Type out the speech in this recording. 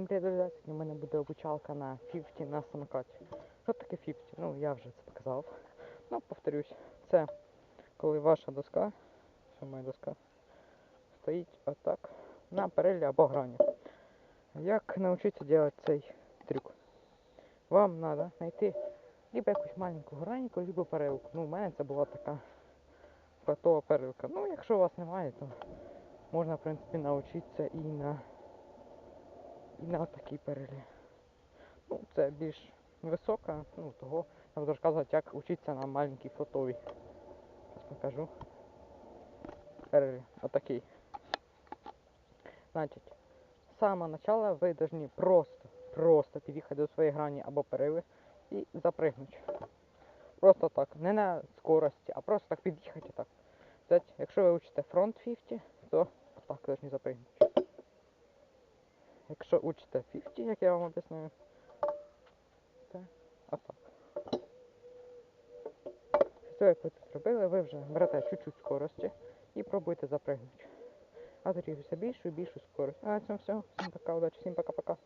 Друзі! Сьогодні в мене буде обучалка на 50 на самокаті. Що таке 50? Ну, я вже це показав. Ну, повторюсь, це коли ваша доска, це моя доска, стоїть отак на перелі або грані. Як навчитися робити цей трюк? Вам треба знайти либо якусь маленьку граньку, либо перилку. Ну, у мене це була така готова перилка. Ну, якщо у вас немає, то можна, в принципі, навчитися і на на такій перелі. Ну, це більш висока, ну того я буду розказувати, як вчитися на маленькій фотовій. Зараз покажу. Перелі. Отакий. Значить, з самого начала ви повинні просто, просто під'їхати до своєї грані або перили і запригнути. Просто так, не на скорості, а просто так під'їхати так. Взять, якщо ви учите фронт 50, то так повинні запригнути. Якщо учите 50, як я вам об'ясную, то отак. Все, як ви це зробили, ви вже берете чуть-чуть скорості і пробуйте запригнути. А тоді все більшу і більшу скорость. А на цьому все. Всім пока, удачі, всім пока-пока.